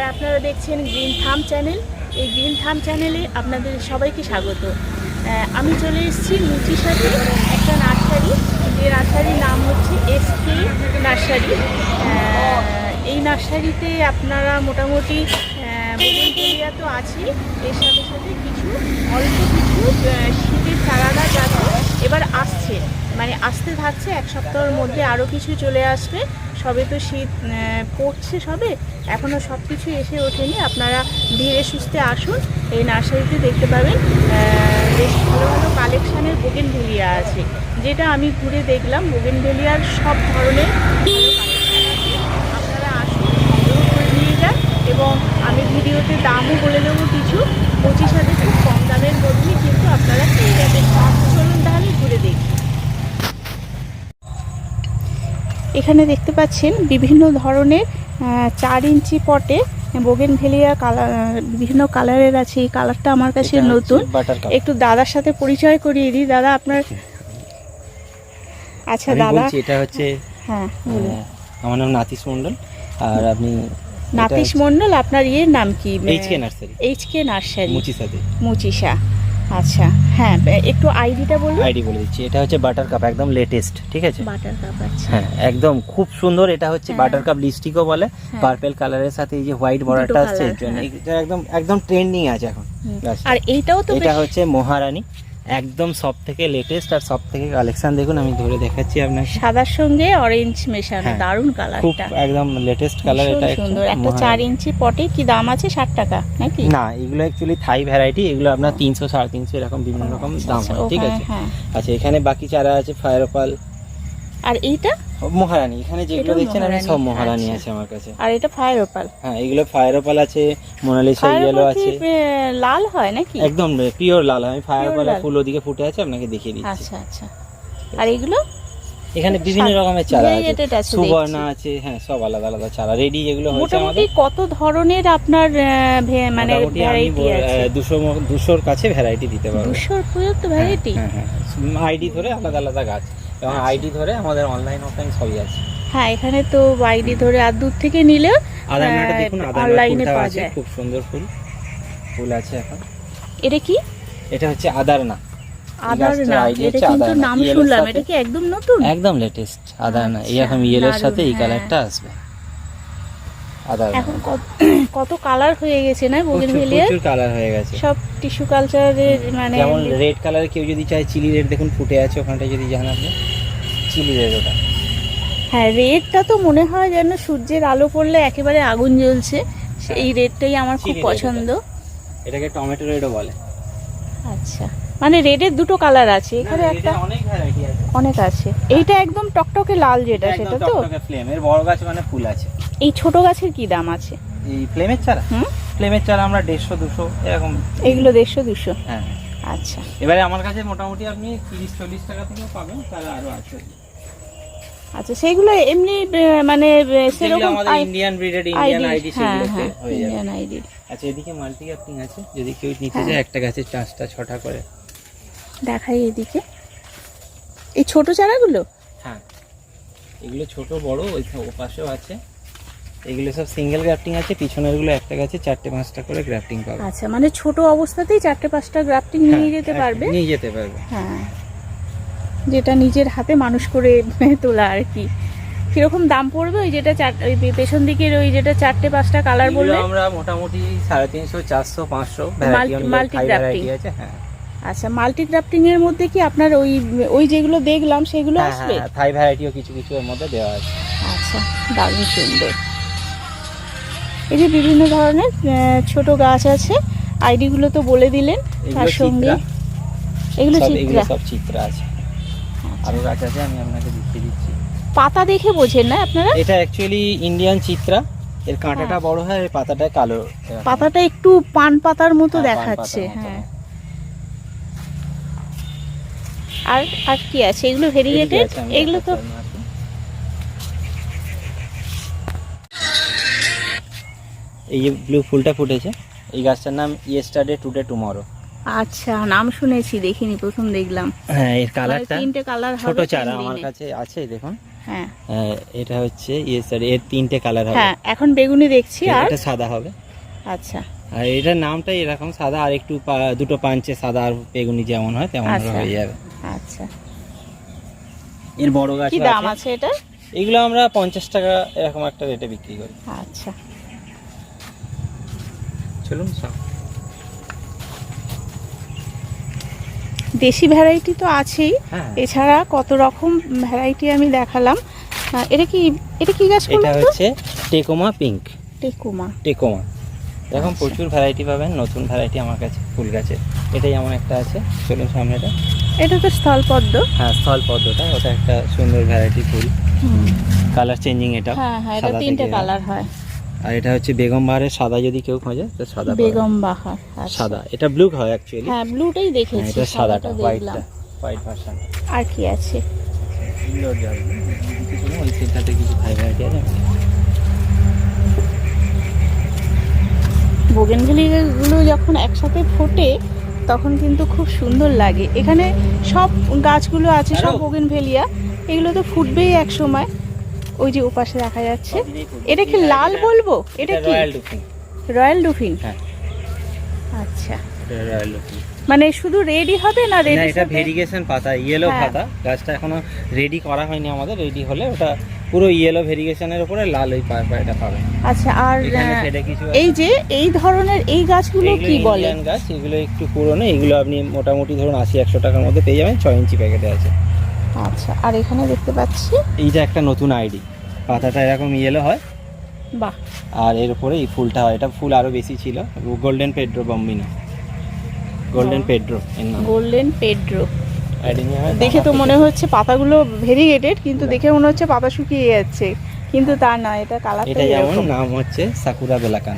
আর আপনারা দেখছেন গ্রিন থাম চ্যানেল। এই গ্রিন থাম চ্যানেলে আপনাদের সবাইকে স্বাগত। আমি চলে এসেছি মুচির সাথে একটা নার্সারি। যে নার্সারির নাম হচ্ছে এস কে নার্সারি। এই নার্সারিতে আপনারা মোটামুটি বোগেনভেলিয়া তো আছেই, এর সাথে সাথে কিছু, অল্প কিছু শীতের চারা গাছ আছে। এবার আসছে মানে আসতে থাকছে, এক সপ্তাহের মধ্যে আরও কিছু চলে আসবে। সবে তো শীত পড়ছে সবে এখনও সব কিছু এসে ওঠেনি। আপনারা ধীরে সুস্থে আসুন, এই নার্সারিতে দেখতে পাবেন বেশ ভালো ভালো কালেকশানের বোগেনভেলিয়া আছে। যেটা আমি ঘুরে দেখলাম, বোগেনভেলিয়ার সব ধরনের আপনারা আসুন, সংগ্রহ করে নিয়ে যান এবং আমি ভিডিওতে দামও বলে দেবো কিছু। পঁচিশ হাজার খুব কম দামের মধ্যেই কিন্তু আপনারা পেয়ে যাবেন। চলুন তাহলে ঘুরে দেখি। এখানে দেখতে পাচ্ছেন বিভিন্ন ধরনের চার ইঞ্চি পটে বোগেন ভেলিয়া কালার বিভিন্ন কালারের আছে। এই কালারটা আমার কাছে নতুন। একটু দাদার সাথে পরিচয় করিয়ে দিই। দাদা আপনার আচ্ছা। দাদা। বলছি এটা হচ্ছে হ্যাঁ আমার নাম নাতিশ মন্ডল আর আপনি নাতিশ মণ্ডল আপনার ইয়ের নাম কি? এইচকে নার্সারি এইচকে নার্সারি মুচি সাথে মুচিসা। আচ্ছা হ্যাঁ একটু আইডিটা বলুন। আইডি বলে দিচ্ছি এটা হচ্ছে বাটার কাপ একদম লেটেস্ট ঠিক আছে? বাটার কাপ আচ্ছা। হ্যাঁ একদম খুব সুন্দর এটা হচ্ছে হ্যাঁ। বাটার কাপ লিপস্টিকও বলে হ্যাঁ। পার্পল কালারের সাথে এই যে হোয়াইট বর্ডারটা আসছে জন্য। হ্যাঁ। এটা একদম একদম ট্রেন্ডিং আছে এখন। আর এইটাও তো এটা হচ্ছে মহারানী। একদম সব থেকে লেটেস্ট আর সব থেকে কালেকশন দেখুন আমি ধরে দেখাচ্ছি আপনার। সাদার সঙ্গে অরেঞ্জ মেশানো দারুণ কালার খুব কালারটা একদম লেটেস্ট কালার এটা সুন্দর। একটা। চার ইঞ্চি পটে কি দাম আছে ষাট টাকা নাকি? না এগুলো অ্যাকচুয়ালি থাই ভ্যারাইটি এগুলো আপনার তিনশো সাড়ে তিনশো এরকম বিভিন্ন রকম আচ্ছা, দাম আচ্ছা, হয় ঠিক আছে? হ্যাঁ। আচ্ছা এখানে বাকি চারা আছে ফায়ার আর এইটা? মহারানী এখানে যেগুলো দেখছেন আমি সব মহারানী, আচ্ছা। আছে আমার কাছে। আর এটা ফায়ার ওপাল হ্যাঁ এগুলো ফায়ার অপাল আছে মোনালিসা ইয়েলো আছে। লাল হয় নাকি? একদম পিওর লাল আমি ফায়ার লাল। ফুল ওদিকে ফুটে আছে আপনাকে দেখিয়ে দিচ্ছি। আচ্ছা আচ্ছা। আর এগুলো? এখানে বিভিন্ন রকমের চারা আছে। সুবর্ণা আছে হ্যাঁ সব আলাদা আলাদা চারা। রেডি যেগুলো হয়েছে মোটামুটি কত ধরনের আপনার মানে ভ্যারাইটি আছে? দুশো দুশোর কাছে ভ্যারাইটি দিতে পারব। দুশোর পর্যন্ত ভ্যারাইটি হ্যাঁ হ্যাঁ আইডি ধরে আলাদা আলাদা গাছ। এবং আচ্ছা। আইডি ধরে আমাদের অনলাইন অফলাইন সবই আছে। হ্যাঁ এখানে তো আইডি ধরে আর দূর থেকে নিলে আদারনাটা হ্যাঁ, দেখুন আদারনা ফুলটা পাওয়া যায়। খুব সুন্দর ফুল। ফুল আছে এখন। এটা কি? এটা হচ্ছে আদারনা। আদার না এটা কিন্তু নাম শুনলাম এটা কি একদম নতুন? একদম লেটেস্ট আদারনা। এই আচ্ছা, এখন ইয়েলোর সাথে এই হ্যাঁ। কালারটা আসবে। আদারনা এখন কত কত কালার হয়ে গেছে না প্রচুর প্রচুর কালার হয়ে গেছে। সব টিস্যু কালচারের মানে যেমন রেড কালার কেউ যদি চায় চিলি রেড দেখুন ফুটে আছে ওখানটা যদি জান আপনি। চিলি রেড ওটা। হ্যাঁ রেডটা তো মনে হয় যেন সূর্যের আলো পড়লে একেবারে আগুন জ্বলছে। সেই রেডটাই আমার খুব পছন্দ। এটাকে টমেটো রেডও বলে। আচ্ছা। মানে রেডের দুটো কালার আছে। এখানে একটা অনেক ভ্যারাইটি আছে। অনেক আছে। এইটা একদম টকটকে লাল যেটা সেটা তো? ফ্লেম এর বড় গাছ মানে ফুল আছে। এই ছোট গাছের কি দাম আছে? এই ফ্লেমের চারা? হুম? ফ্লেমের চারা আমরা দেড়শো দুশো এরকম এগুলো দেড়শো দুশো? হ্যাঁ। আচ্ছা। এবারে আমার কাছে মোটামুটি আপনি তিরিশ চল্লিশ টাকা থেকেও পাবেন চারা আরও আছে। আচ্ছা সেইগুলো এমনি মানে সেরকম আমাদের ইন্ডিয়ান ব্রিডেড ইন্ডিয়ান আইডি সেগুলোতে হ্যাঁ হয়ে যাবে। ইন্ডিয়ান আইডি আচ্ছা এদিকে মাল্টি ক্যাপ্টিং আছে যদি কেউ নিতে হ্যাঁ। চায় একটা গাছের পাঁচটা ছটা করে। দেখাই এদিকে। এই ছোট চারাগুলো? হ্যাঁ। এগুলো ছোট বড় ওই ও পাশেও আছে। এগুলো সব সিঙ্গেল গ্রাফটিং আছে পিছনেরগুলো একটা গাছে চারটে পাঁচটা করে গ্রাফটিং পাবে। আচ্ছা মানে ছোট অবস্থাতেই চারটে পাঁচটা গ্রাফটিং নিয়ে হ্যাঁ, যেতে পারবে? নিয়ে যেতে পারবে। হ্যাঁ। যেটা নিজের হাতে মানুষ করে তোলা আর কি। কীরকম দাম পড়বে ওই যেটা চার ওই পেছন দিকের ওই যেটা চারটে পাঁচটা কালার বললে? আমরা মোটামুটি সাড়ে তিনশো চারশো পাঁচশো multi grafting। আছে হ্যাঁ। আচ্ছা মাল্টি গ্রাফটিং এর মধ্যে কি আপনার ওই ওই যেগুলো দেখলাম সেগুলো হ্যাঁ আসবে? হ্যাঁ থাই ভ্যারাইটিও কিছু কিছু এর মধ্যে দেওয়া আছে। আচ্ছা দারুণ সুন্দর। এই যে বিভিন্ন ধরনের ছোট গাছ আছে আইডিগুলো তো বলে দিলেন তার সঙ্গে। এগুলো চিত্রা। সব চিত্রা আছে। আচ্ছা। আরও গাছ আছে আমি আপনাকে দেখিয়ে দিচ্ছি। পাতা দেখে বোঝেন না আপনারা? এটা অ্যাকচুয়ালি ইন্ডিয়ান চিত্রা। এর কাঁটাটা হ্যাঁ। বড় হয় পাতাটা কালো। পাতাটা একটু পান পাতার মতো হ্যাঁ, দেখাচ্ছে হ্যাঁ। আর আর কি আছে? এগুলো ভেরিয়েটেড এগুলো তো এই যে ব্লু ফুলটা ফুটেছে এই গাছটার নাম ইয়েস্টারডে টুডে টুমরো আচ্ছা নাম শুনেছি দেখিনি প্রথম দেখলাম। হ্যাঁ এর মানে কালারটা তিনটে কালার ছোট চারা আমার কাছে আছে দেখুন। হ্যাঁ। এটা হচ্ছে ইয়ে স্যার এর তিনটে কালার হবে। হ্যাঁ এখন বেগুনি দেখছি আর এটা সাদা হবে। আচ্ছা। আর এটার নামটা এরকম সাদা আর একটু দুটো পাঞ্চে সাদা আর বেগুনি যেমন হয় তেমন আচ্ছা। হয়ে যাবে। আচ্ছা। এর বড় গাছ কি দাম আছে এটা? এগুলো আমরা পঞ্চাশ টাকা এরকম একটা রেটে বিক্রি করি। আচ্ছা। চলুন দেশি ভ্যারাইটি তো আছেই। হ্যাঁ। এছাড়া কত রকম ভ্যারাইটি আমি দেখালাম। এটা কি এটা কি গাছ এটা হচ্ছে টেকোমা পিঙ্ক। টেকুমা। টেকোমা। এরকম আচ্ছা। প্রচুর ভ্যারাইটি পাবেন নতুন ভ্যারাইটি আমার কাছে ফুল গাছে। এটাই এমন একটা আছে চলুন সামনেটা। এটা তো স্থলপদ্ম হ্যাঁ স্থল পদ্মটা ওটা একটা সুন্দর ভ্যারাইটি ফুল। কালার চেঞ্জিং এটা হ্যাঁ হ্যাঁ এটা তিনটে কালার হয়। আর এটা হচ্ছে বেগম বাহারের সাদা যদি কেউ খোঁজে তো সাদা বেগম বাহার আচ্ছা। সাদা এটা ব্লু হয় অ্যাকচুয়ালি হ্যাঁ ব্লুটাই দেখেছি এটা সাদাটা সাদাটা হোয়াইটটা হোয়াইট ভার্সন আর কি আছে? ওই সিটটাতে কিছু ভাই ভ্যারাইটি আছে। বোগেনভেলিয়াগুলো যখন একসাথে ফোটে তখন কিন্তু খুব সুন্দর লাগে। এখানে সব গাছগুলো আছে সব? বোগেনভেলিয়া। এগুলো তো ফুটবেই এক সময়। ওই যে ওপাশে দেখা যাচ্ছে। এটা কি লাল বলব? এটা কি? রয়্যাল ডুফিং রয়্যাল ডুফিন হ্যাঁ। আচ্ছা। রয়্যাল ডুফিং মানে শুধু রেডি হবে না রেডি এটা ভেরিগেশন পাতা ইয়েলো হ্যাঁ। পাতা। গাছটা এখনও রেডি করা হয়নি আমাদের রেডি হলে ওটা পুরো ইয়েলো ভেরিগেশনের উপরে লাল ওই পায়টা পাবে। আচ্ছা আর এই যে এই ধরনের এই গাছগুলো কি বলে? গাছ এগুলো একটু পুরনো এগুলো আপনি মোটামুটি ধরুন আশি একশো টাকার মধ্যে পেয়ে যাবেন ছয় ইঞ্চি প্যাকেটে আছে। আচ্ছা আর এখানে দেখতে পাচ্ছি এইটা একটা নতুন আইডি। পাতাটা এরকম ইয়েলো হয়। বাহ। আর এর উপরে এই ফুলটা হয়। এটা ফুল আরও বেশি ছিল golden Pedro bambino golden Pedro golden Pedro দেখে তো মনে হচ্ছে পাতাগুলো ভেরিগেটেড কিন্তু। দেখে মনে হচ্ছে পাতা শুকিয়ে যাচ্ছে। কিন্তু তা না এটা কালার এটা যেমন নাম হচ্ছে সাকুরা বেলাকান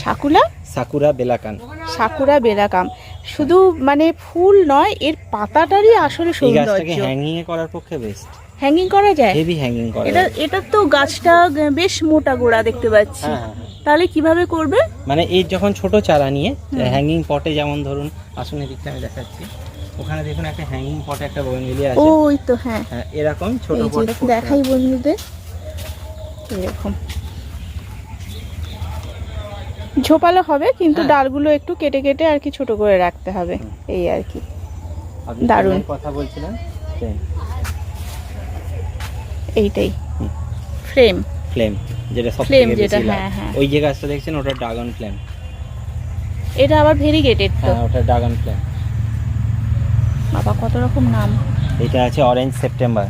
সাকুলা সাকুরা বেলাকান সাকুরা বেরাকাম শুধু মানে ফুল নয় এর পাতাটারই আসলে সৌন্দর্য। হ্যাঙ্গিং এ করার পক্ষে বেস্ট হ্যাঙ্গিং করা যায়? হেভি হ্যাঙ্গিং করা এটা। এটা তো গাছটা বেশ মোটা গোড়া দেখতে পাচ্ছি। হ্যাঁ হ্যাঁ, হ্যাঁ। তাহলে কীভাবে করবে? মানে এর যখন ছোট চারা নিয়ে হ্যাঙ্গিং পটে যেমন ধরুন আসুন এদিকটা আমি দেখাচ্ছি। ওখানে দেখুন একটা হ্যাঙ্গিং পটে একটা বোগেনভিলিয়া আছে। ওই তো হ্যাঁ। হ্যাঁ এরকম ছোট এই পটে দেখাই বন্ধুদের। এরকম। ঝোপালো হবে কিন্তু। ডালগুলো একটু কেটে কেটে আর কি ছোট করে রাখতে হবে। এই আর কি। দারুণ। দারুণ কথা বলছিলেন? এইটাই। ফ্রেম ফ্লেম যেটা সব থেকে যেটা, হ্যাঁ, হ্যাঁ। ওই যে গাছটা দেখছেন ওটা ড্রাগন ফ্লেম এটা আবার ভেরিগেটেড তো। হ্যাঁ ওটা ড্রাগন ফ্লেম বাবা কত রকম নাম। এটা আছে অরেঞ্জ সেপ্টেম্বর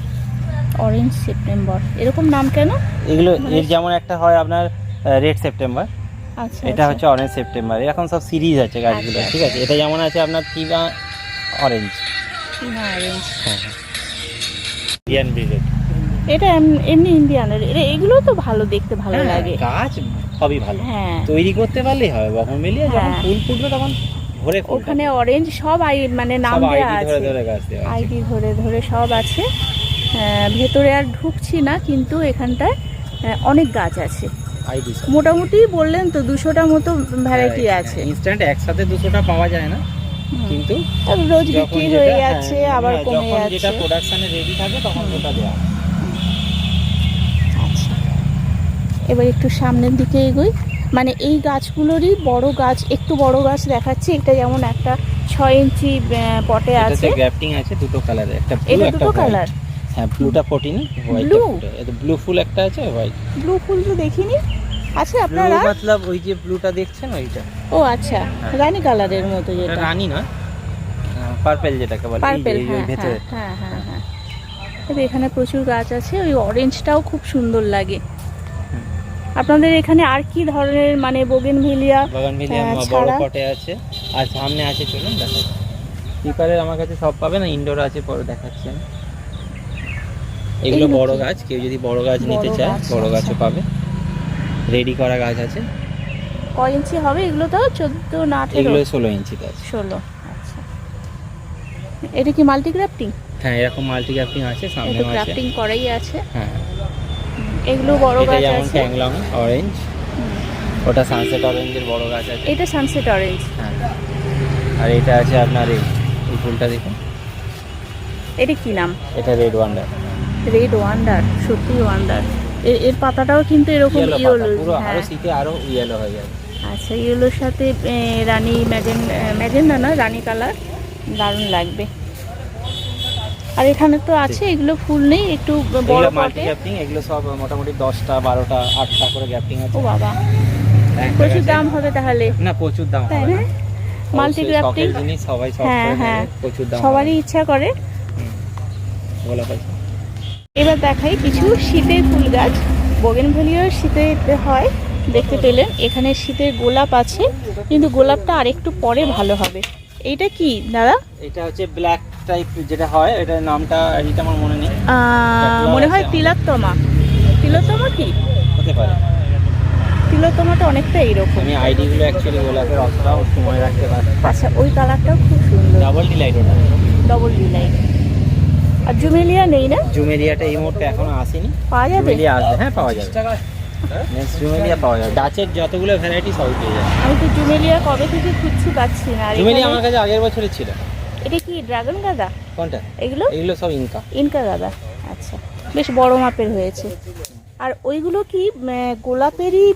অরেঞ্জ সেপ্টেম্বর এরকম নাম কেন? এগুলো মানে- এর যেমন একটা হয় আপনার রেড সেপ্টেম্বর আচ্ছা এটা আচ্ছা। হচ্ছে অরেঞ্জ সেপ্টেম্বর এরকম সব সিরিজ আছে গাছগুলো আচ্ছা, ঠিক আছে? এটা যেমন আছে আপনার কিবা অরেঞ্জ চীনা অরেঞ্জ হ্যাঁ ইন্ডিয়ান ব্রিডেড এটা এমনি ইন্ডিয়ানের এগুলো তো ভালো দেখতে ভালো হ্যাঁ, লাগে। গাছ সবই ভালো। হ্যাঁ। তৈরি করতে পারলেই হবে। বখন মিলিয়ে যখন হ্যাঁ। ফুল ফুটবে তখন ভরে ওখানে অরেঞ্জ সব আই মানে নাম দেওয়া আছে। আইডি ধরে ধরে সব আছে। ভেতরে আর ঢুকছি না কিন্তু এখানটায় অনেক গাছ আছে। মোটামুটি বললেন তো দুশোটা মতো ভ্যারাইটি আছে। ইনস্ট্যান্ট একসাথে দুশোটা পাওয়া যায় না। কিন্তু রোজ বিক্রি হয়ে যাচ্ছে আবার কমে যখন যেটা যাচ্ছে। প্রোডাকশনে রেডি থাকে তখন ওটা দেওয়া হয়। আচ্ছা এবার একটু সামনের দিকে এগোই। মানে এই গাছগুলোরই বড় গাছ একটু বড় গাছ দেখাচ্ছি। এটা যেমন একটা ছয় ইঞ্চি পটে আছে। গ্রাফটিং আছে দুটো কালারে একটা ব্লু এটা একটা দুটো কালার। হ্যাঁ ব্লুটা ফোর্টিন হোয়াইটটা এটা ব্লু ফুল একটা আছে হোয়াইট ব্লু ফুল তো দেখিনি। আছে ব্লু আপনারা? মতলব ওই যে ব্লুটা দেখছেন ওইটা? ও আচ্ছা। রানী কালারের মতো যেটা। রানী না পার্পেল যেটাকে বলে পার্পেল হ্যাঁ ভেতরে। হ্যাঁ হ্যাঁ হ্যাঁ তবে এখানে প্রচুর গাছ আছে। ওই অরেঞ্জটাও খুব সুন্দর লাগে। আপনাদের এখানে আর কি ধরনের মানে বোগেনভিলিয়া বাগান মিলিয়ে হ্যাঁ, বড় পটে আছে আর সামনে আছে চলুন দেখা পিপারের আমার কাছে সব পাবে না ইনডোর আছে পরে দেখাচ্ছি আমি এগুলো বড় গাছ কেউ যদি বড় গাছ নিতে চায় বড় গাছও আচ্ছা। পাবে। রেডি করা গাছ আছে। কয় ইঞ্চি হবে এগুলো তো? চোদ্দ না আঠেরো? এগুলো ষোলো ইঞ্চি গাছ। ষোলো আচ্ছা। এটা কি মাল্টি ক্রাফটিং হ্যাঁ এরকম মাল্টি গ্রাফটিং আছে সামনে আছে। ক্রাফটিং করাই আছে। হ্যাঁ। এগুলো বড় গাছ যেমন আছে। ট্যাংলং অরেঞ্জ ওটা সানসেট অরেঞ্জের বড় গাছ আছে। এটা সানসেট অরেঞ্জ হ্যাঁ। আর এটা আছে আপনার এই এই ফুলটা দেখুন। এটা কি নাম? এটা রেড ওয়ান্ডার রেড ওয়ান্ডার সত্যি ওয়ান্ডার এর এর পাতাটাও কিন্তু এরকম ইয়েলো পুরো আরও হ্যাঁ। শীতে আরও ইয়েলো হয়ে যাবে। আচ্ছা ইয়েলোর সাথে রানী ম্যাজেন ম্যাজেন্ডা না রানী কালার। দারুণ লাগবে। আর এখানে তো আছে এগুলো ফুল নেই একটু বড় মাল্টি পটে গ্যাপটিং এগুলো সব মোটামুটি দশটা বারোটা আটটা করে গ্যাপটিং আছে। ও বাবা। প্রচুর দাম হবে তাহলে। না প্রচুর দাম হবে না। মাল্টি গ্রাফটিং জিনিস সবাই শখ হ্যাঁ, হ্যাঁ। প্রচুর দাম সবারই ইচ্ছা করে। গোলাপ এবার দেখাই কিছু শীতের ফুল গাছ। বোগেনভেলিয়ার শীতে হয় দেখতে পেলেন। এখানে শীতের গোলাপ আছে কিন্তু গোলাপটা আরেকটু পরে ভালো হবে। এইটা কি দাদা? এটা হচ্ছে ব্ল্যাক টাইপ যেটা হয় এটার নামটা এটা আমার মনে নেই। মনে হয় তিলাত্তমা। তিলোত্তমা কি? হতে পারে। তিলোত্তমাটা অনেকটা এইরকম। আমি আইডি গুলো অ্যাকচুয়ালি গোলাপের অতটাও সময় রাখতে পারি। আচ্ছা ওই কালারটাও খুব সুন্দর। ডাবল ডিলাইট ওটা। ডবল ডিলাইন আর জুমেলিয়া নেই না? জুমেরিয়াটা এই মুহূর্তে এখনও আসেনি। পাওয়া যাবে? জুমেলিয়া আসবে। হ্যাঁ পাওয়া যাবে। নেক্সট জুমেলিয়া পাওয়া যাবে। ডাচের যতগুলো ভ্যারাইটি সবই পেয়ে যাবে। আমি তো জুমেলিয়া কবে থেকে খুঁজছি পাচ্ছি না। জুমেলিয়া আমার কাছে আগের বছরের ছিল। এটা কি ড্রাগন গাদা? কোনটা? এগুলো? এগুলো সব ইনকা। ইনকা গাদা আচ্ছা। বেশ বড় মাপের হয়েছে। আর ওইগুলো কি গোলাপেরই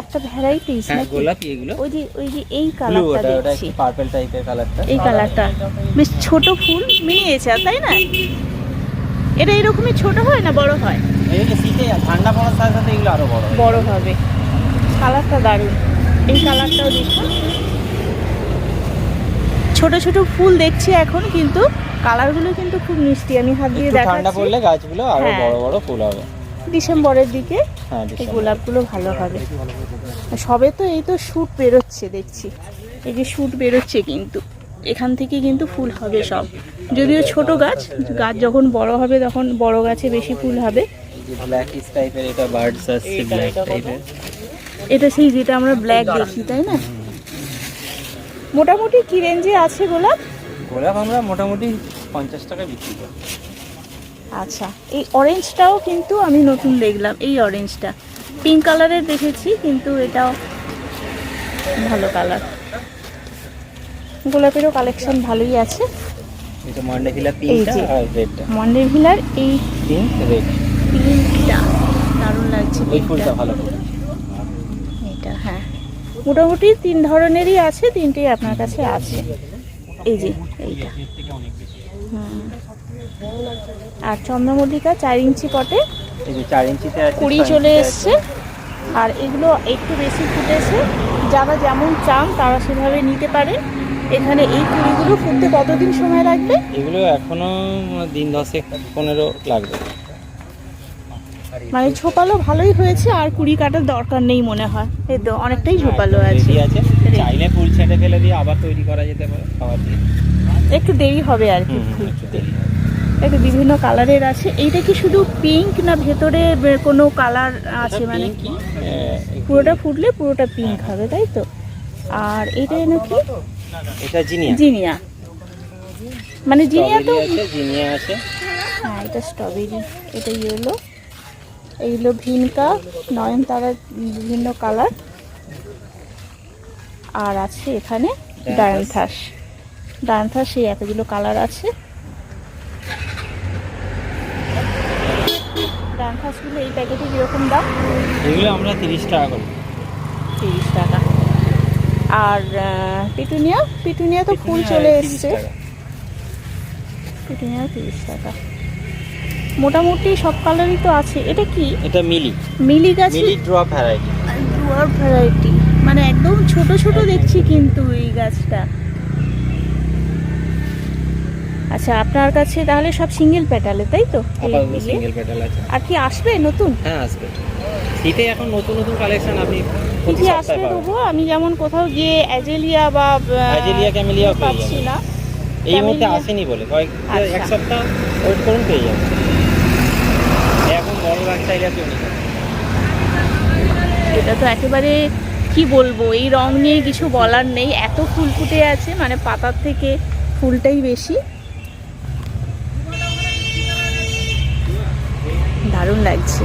একটা ভ্যারাইটিস নাকি? গোলাপি এগুলো। ওই যে ওই যে এই কালারটা দেখছি। পার্পল টাইপের কালারটা এই কালারটা বেশ ছোট ফুল মিনিয়েচার তাই না? এটা এরকমই ছোট হয় না বড় হয়? শীতে ঠান্ডা পড়ার সাথে সাথে এগুলো আরও বড় বড় হবে। কালারটা দারুণ। এই কালারটাও দেখুন। ছোট ছোট ফুল দেখছি এখন কিন্তু কালারগুলো কিন্তু খুব মিষ্টি। আমি হাত দিয়ে একটু ঠান্ডা দেখাচ্ছি। পড়লে গাছগুলো আরও হ্যাঁ। বড় বড় ফুল হবে। ডিসেম্বরের দিকে হ্যাঁ এই গোলাপগুলো ভালো হবে। সবে তো এই তো শুট বেরোচ্ছে দেখছি। এই যে শুট বেরোচ্ছে কিন্তু। এখান থেকে কিন্তু ফুল হবে সব। যদিও ছোট গাছ গাছ যখন বড় হবে তখন বড় গাছে বেশি ফুল হবে। এটা সেই যেটা আমরা ব্ল্যাক দেখি তাই না? মোটামুটি কি রেঞ্জে আছে গোলাপ? গোলাপ আমরা মোটামুটি পঞ্চাশ টাকা বিক্রি করি। আচ্ছা এই অরেঞ্জটাও কিন্তু আমি নতুন দেখলাম এই অরেঞ্জটা পিঙ্ক কালারের দেখেছি কিন্তু এটাও ভালো কালার গোলাপেরও কালেকশন ভালোই আছে। এটা মান্ডে ফিলা এই পিঙ্কটা আর রেডটা মন্ডে এই পিঙ্ক রেড পিঙ্কটা দারুণ লাগছে ওই ফুলটা ভালো মোটামুটি তিন ধরনেরই আছে তিনটেই আপনার কাছে আছে। এই যে এইটা। আর চন্দ্রমল্লিকা চার ইঞ্চি পটে। কুড়ি চলে এসছে। আর এগুলো একটু বেশি ফুটেছে। যারা যেমন চান তারা সেভাবে নিতে পারে। এখানে এই কুড়িগুলো ফুটতে কতদিন সময় লাগবে? এগুলো এখনও দিন দশেক পনেরো লাগবে। মানে ছোপালো ভালোই হয়েছে আর কুড়ি কাটার দরকার নেই মনে হয়। এই তো অনেকটাই ঝোপালো আছে। চাইলে ফুল ছেটে ফেলে দিয়ে আবার তৈরি করা যেতে পারে খাবার দিয়ে। একটু দেরি হবে আর কি। একটু। বিভিন্ন কালারের আছে। এইটা কি শুধু পিঙ্ক না ভেতরে কোনো কালার আছে? মানে কি? পুরোটা ফুটলে পুরোটা পিঙ্ক হবে তাই তো? আর এটা নাকি এটা জিনিয়া। জিনিয়া। মানে জিনিয়া তো জিনিয়া আছে। হ্যাঁ এটা স্ট্রবেরি এটা ইয়েলো এইগুলো ভিনকা নয়নতারার বিভিন্ন কালার। আর আছে এখানে ডায়ান্থাস। ডায়ান্থাস এই এতগুলো কালার আছে। ডায়ান্থাসগুলো এই প্যাকেটে কীরকম দাম? এগুলো আমরা তিরিশ টাকা করি। তিরিশ টাকা। আর পিটুনিয়া? পিটুনিয়া তো ফুল চলে 30 এসছে। পিটুনিয়া তিরিশ টাকা। মোটামুটি সব কালারই তো আছে। এটা কি? এটা মিলি। মিলি গাছে? মিলি ড্রপ ভ্যারাইটি ড্রপ ভ্যারাইটি মানে একদম ছোট ছোট দেখছি কিন্তু এই গাছটা। আচ্ছা আপনার কাছে তাহলে সব সিঙ্গেল পেটালে তাই তো? সিঙ্গেল পেটাল আছে। আর কি আসবে নতুন? হ্যাঁ আসবে। শীতে এখন নতুন নতুন কালেকশন আপনি কি আসবে দেবো আমি যেমন কোথাও গিয়ে অ্যাজেলিয়া বা অ্যাজেলিয়া, ক্যামেলিয়াও পেয়ে পাচ্ছি না। এই মুহূর্তে ক্যামেলিয়া- আসেনি বলে। কয়েক আচ্ছা। এক সপ্তাহ ওয়েট করুন পেয়ে যাবেন এখন বড় গাছ চাইলে আপনি নিতে পারেন। এটা তো একেবারে কি বলব, এই রং নিয়ে কিছু বলার নেই। এত ফুল ফুটে আছে মানে পাতার থেকে ফুলটাই বেশি। দারুণ লাগছে।